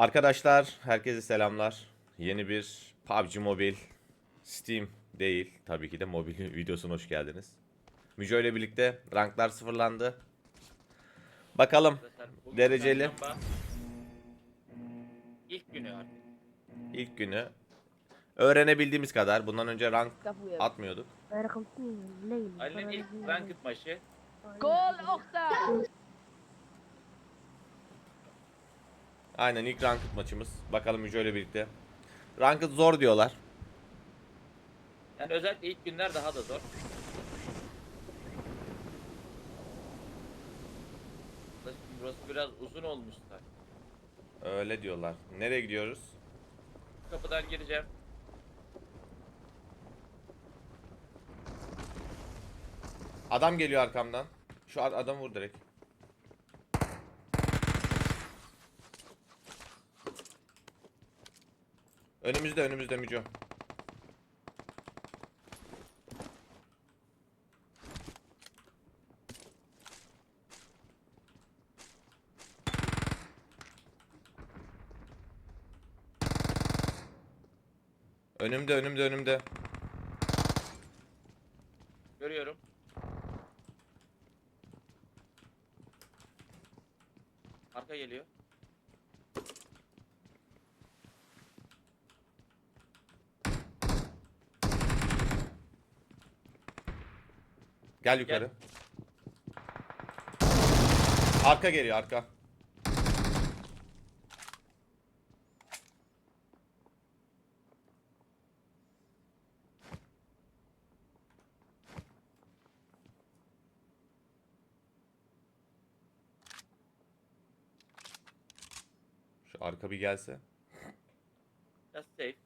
Arkadaşlar herkese selamlar. Yeni bir PUBG Mobile Steam değil tabii ki de mobil videosuna hoş geldiniz. Müco ile birlikte ranklar sıfırlandı. Bakalım dereceli. İlk günü artık. İlk günü öğrenebildiğimiz kadar. Bundan önce rank atmıyorduk. Ali'nin ilk ranked maçı. Gol Okta! Aynen ilk ranked maçımız. Bakalım Müjo ile birlikte. Ranked zor diyorlar. Yani özellikle ilk günler daha da zor. Burası biraz uzun olmuş zaten. Öyle diyorlar. Nereye gidiyoruz? Kapıdan gireceğim. Adam geliyor arkamdan. Şu ad- adamı vur direkt. Önümüzde önümüzde Müco. Önümde önümde önümde. Görüyorum. Arka geliyor. Gel yukarı. Arka geliyor arka. Şu arka bir gelse. Just safe.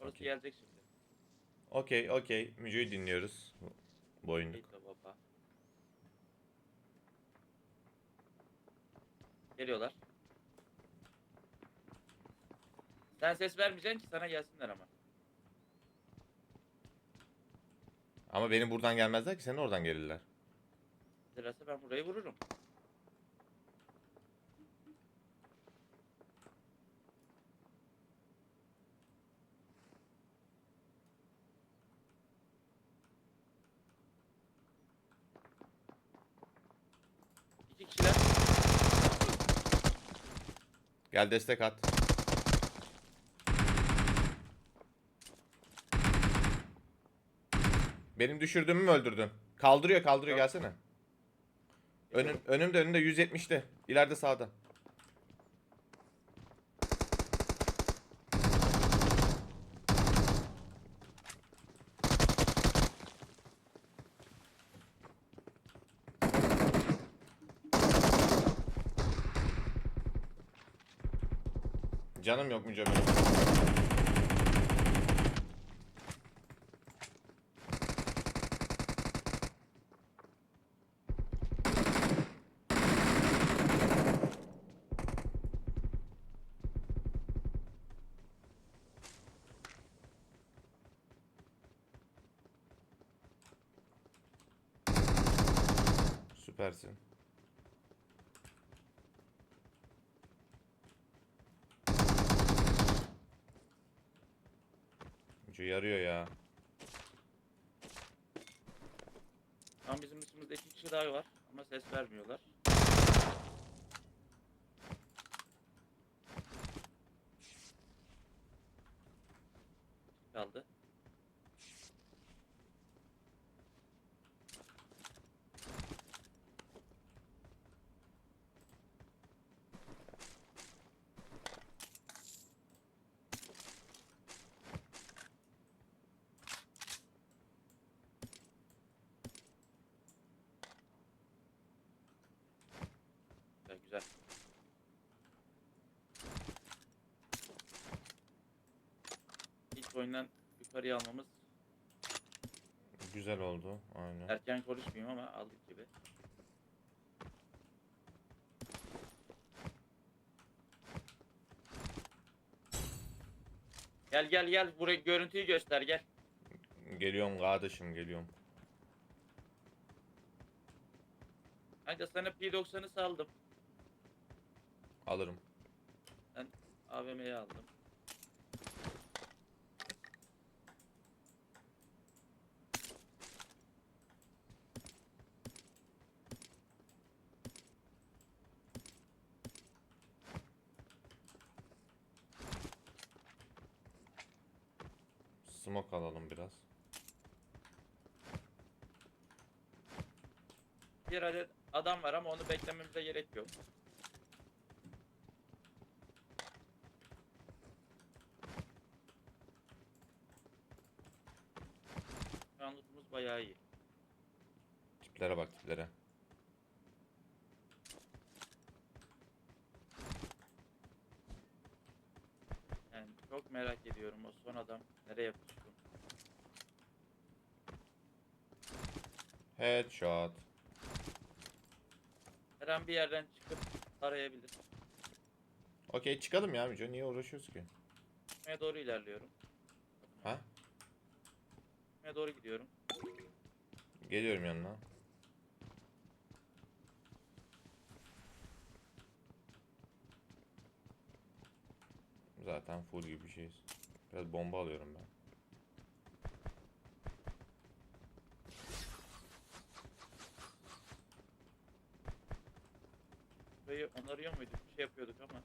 Orası Okey. gelecek şimdi. Okey okey. Müco'yu dinliyoruz. Bu oyunluk. Neyse baba. Geliyorlar. Sen ses vermeyeceksin ki sana gelsinler ama. Ama benim buradan gelmezler ki senin oradan gelirler. Sırası ben burayı vururum. İki kişiler. Gel destek at. Benim düşürdüğümü mü öldürdün? Kaldırıyor kaldırıyor gelsene. Önüm, önümde önümde 170'te. İleride sağda. Yok Mücem benim. Süpersin. Müce yarıyor ya. Tam bizim dışımızda iki kişi daha var ama ses vermiyorlar. Kaldı. Güzel güzel. İlk oyundan yukarıya almamız Güzel oldu. Aynen. erken konuşmayayım ama aldık gibi. Gel gel gel buraya görüntüyü göster gel. Geliyorum kardeşim geliyorum. Kanka sana P90'ı saldım. Alırım. AVM'yi aldım. Smoke alalım biraz. Bir adet adam var ama onu beklememize gerek yok. Şu an lootumuz bayağı iyi. Tiplere bak tiplere. Yani çok merak ediyorum o son adam nereye pustu. Headshot. Her an bir yerden çıkıp arayabilir. Okey çıkalım ya Müco. Niye uğraşıyoruz ki? Çıkmaya doğru ilerliyorum. Ha? Çıkmaya doğru gidiyorum. Geliyorum yanına. Zaten full gibi bir şeyiz. Biraz bomba alıyorum ben. Onarıyor muyduk? Bir şey yapıyorduk ama.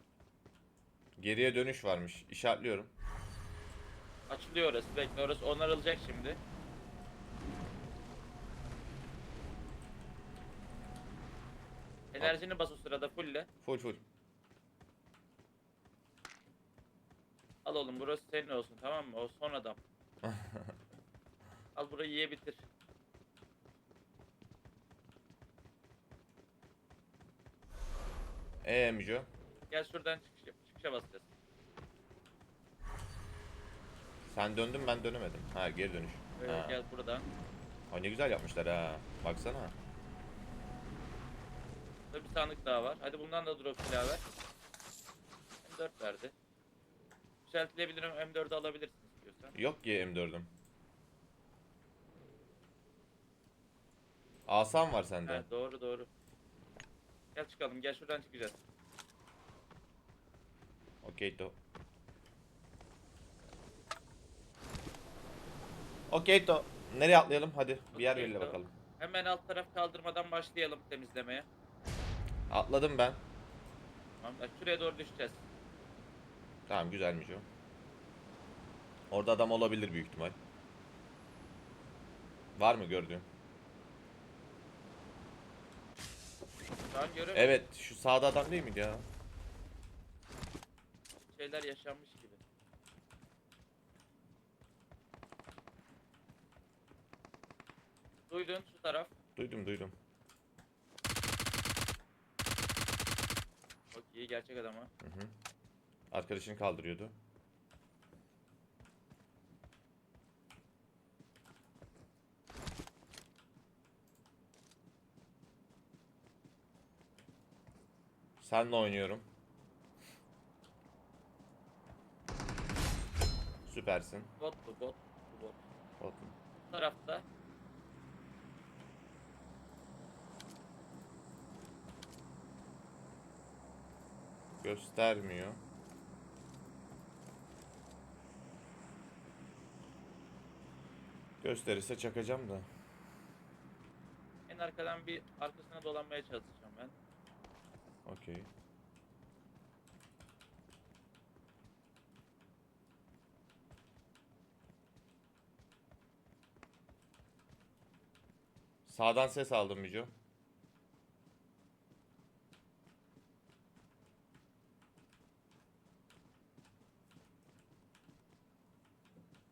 Geriye dönüş varmış. İşaretliyorum. Açılıyor orası. Bekle orası onarılacak şimdi. Enerjini bas o sırada fulle. Full full. Al oğlum burası senin olsun tamam mı? O son adam. Al burayı ye bitir. Eee Müco. Gel şuradan çıkış, çıkışa basacağız. Sen döndün ben dönemedim. Ha geri dönüş. Ee, Ha. gel buradan. Ay ne güzel yapmışlar ha. Baksana. Burada bir sandık daha var. Hadi bundan da drop silah ver. M4 verdi. Yükseltilebilirim. M4'ü alabilirsin istiyorsan. Yok ki M4'üm. Asan var sende. Evet doğru doğru. Gel çıkalım. Gel şuradan çıkacağız. Okey to. Okey to. Nereye atlayalım? Hadi bir yer Okey belirle to. bakalım. Hemen alt taraf kaldırmadan başlayalım temizlemeye. Atladım ben. Tamam. bak Şuraya doğru düşeceğiz. Tamam güzelmiş o. Orada adam olabilir büyük ihtimal. Var mı gördüğün? Şu an görüyorum. Evet şu sağda adam değil miydi ya? Şeyler yaşanmış gibi. Duydun şu taraf. Duydum duydum. Çok iyi gerçek adama. Hı hı. Arkadaşını kaldırıyordu. Senle oynuyorum. Süpersin. Bot bu bot. Bu bot. Bot. Bu tarafta. Göstermiyor. Gösterirse çakacağım da. En arkadan bir arkasına dolanmaya çalışacağım. Okey. Sağdan ses aldım Müco.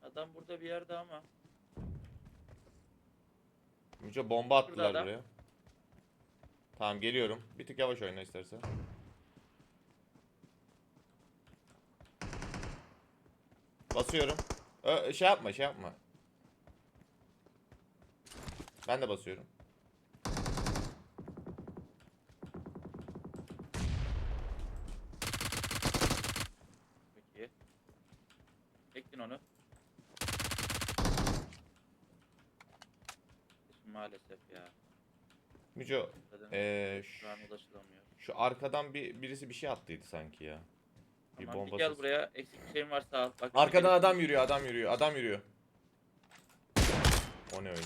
Adam burada bir yerde ama. Müco bomba attılar adam. buraya. Tamam geliyorum. Bir tık yavaş oyna istersen. Basıyorum. Ö, şey yapma şey yapma. Ben de basıyorum. Peki. Ektin onu. Maalesef ya. Müco ee, şu an ulaşılamıyor. şu arkadan bir birisi bir şey attıydı sanki ya. Bir Tamam, bir bomba gel sesi. buraya. Eksik bir şeyin varsa al. Bak, Arkadan bir- adam yürüyor, adam yürüyor, adam yürüyor. O ne öyle?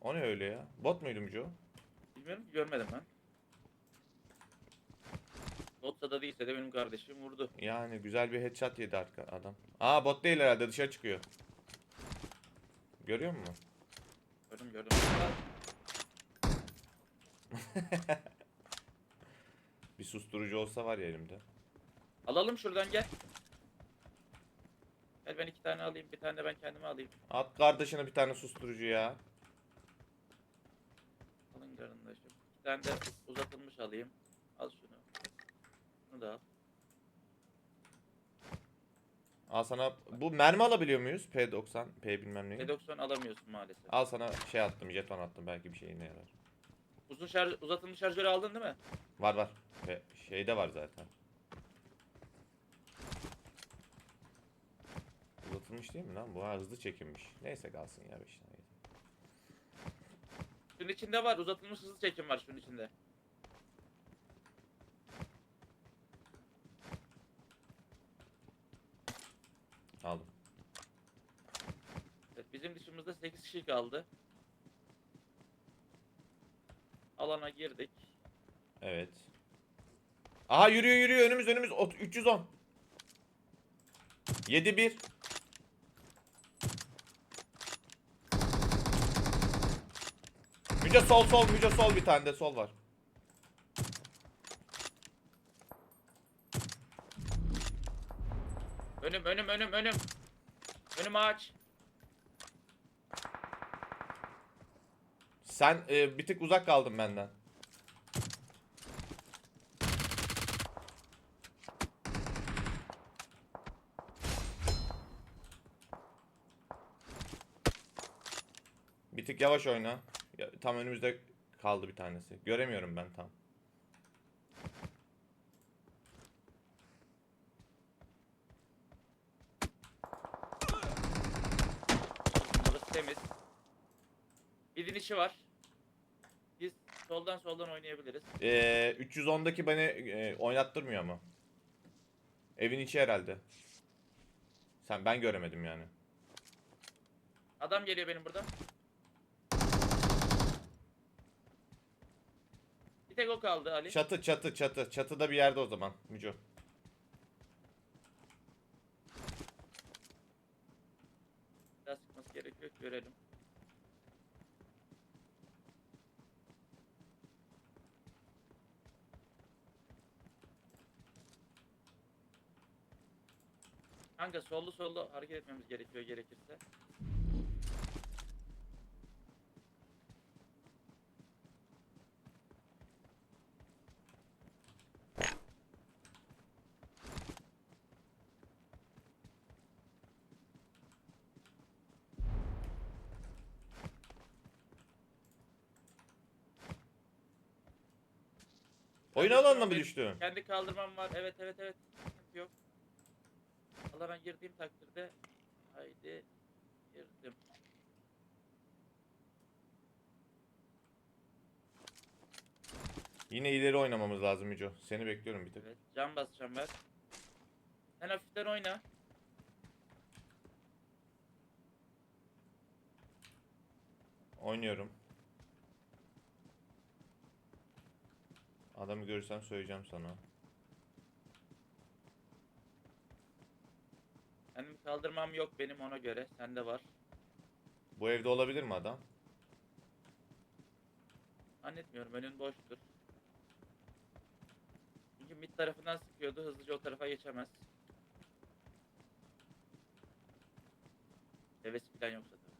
O ne öyle ya? Bot muydu Müco? Bilmiyorum ki görmedim ben. Botsa da değilse de benim kardeşim vurdu. Yani güzel bir headshot yedi arka adam. Aa bot değil herhalde dışarı çıkıyor. Görüyor musun? Gördüm gördüm. Bir susturucu olsa var ya elimde. Alalım şuradan gel. Gel ben iki tane alayım. Bir tane de ben kendime alayım. At kardeşine bir tane susturucu ya. Alın kardeşim. Bir tane de uzatılmış alayım. Al şunu. Bunu da al. Al sana bu mermi alabiliyor muyuz? P90, P bilmem ne. P90 alamıyorsun maalesef. Al sana şey attım, jeton attım belki bir şeyine yarar. Uzun şarj, uzatılmış şarjörü aldın değil mi? Var var. Ve şeyde var zaten. Uzatılmış değil mi lan? Bu ha, hızlı çekilmiş. Neyse kalsın ya 5 tane. Şunun içinde var. Uzatılmış hızlı çekim var şunun içinde. Aldım. Evet, bizim dışımızda 8 kişi kaldı. Alana girdik. Evet. Aha yürüyor yürüyor önümüz önümüz Ot- 310. 7 1. Müce sol sol müce sol bir tane de sol var. Önüm önüm önüm önüm. Önüm ağaç. Sen e, bir tık uzak kaldın benden. Bir tık yavaş oyna. Ya, tam önümüzde kaldı bir tanesi. Göremiyorum ben tam. Temiz. Bir dinişi var. Soldan soldan oynayabiliriz. Ee, 310'daki beni e, oynattırmıyor ama. Evin içi herhalde. Sen ben göremedim yani. Adam geliyor benim buradan. Bir tek o kaldı Ali. Çatı çatı çatı. Çatıda bir yerde o zaman. Müco. Biraz sıkması gerekiyor ki görelim. Kanka sollu sollu hareket etmemiz gerekiyor gerekirse. Oyun alanına mı düştü? Kendi kaldırmam var. Evet evet evet. Alana girdiğim takdirde haydi girdim. Yine ileri oynamamız lazım Müco. Seni bekliyorum bir tık. Evet. Can basacağım ben. Sen hafiften oyna. Oynuyorum. Adamı görürsem söyleyeceğim sana. Benim kaldırmam yok benim ona göre. Sende var. Bu evde olabilir mi adam? Zannetmiyorum önün boştur. Çünkü mid tarafından sıkıyordu. Hızlıca o tarafa geçemez. Devesi falan yoksa tabii.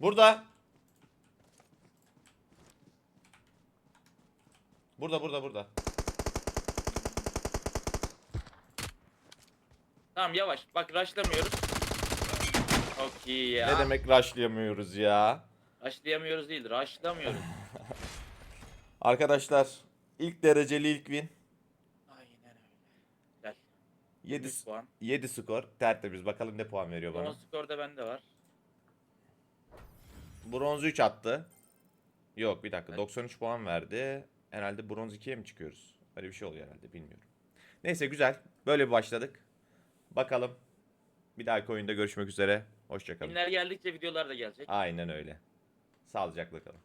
Burada. Burada burada burada. Tamam yavaş. Bak rushlamıyoruz. Çok iyi ya. Ne demek rushlayamıyoruz ya? Rushlayamıyoruz değil. Rushlamıyoruz. Arkadaşlar ilk dereceli ilk win. Aynen öyle. Gel. 7, 3 puan. 7 skor. Tertemiz. Bakalım ne puan veriyor bana. Son skorda bende var. Bronz 3 attı. Yok bir dakika. Evet. 93 puan verdi. herhalde bronz 2'ye mi çıkıyoruz? Öyle bir şey oluyor herhalde bilmiyorum. Neyse güzel. Böyle bir başladık. Bakalım. Bir dahaki oyunda görüşmek üzere. Hoşçakalın. Günler geldikçe videolar da gelecek. Aynen öyle. Sağlıcakla kalın.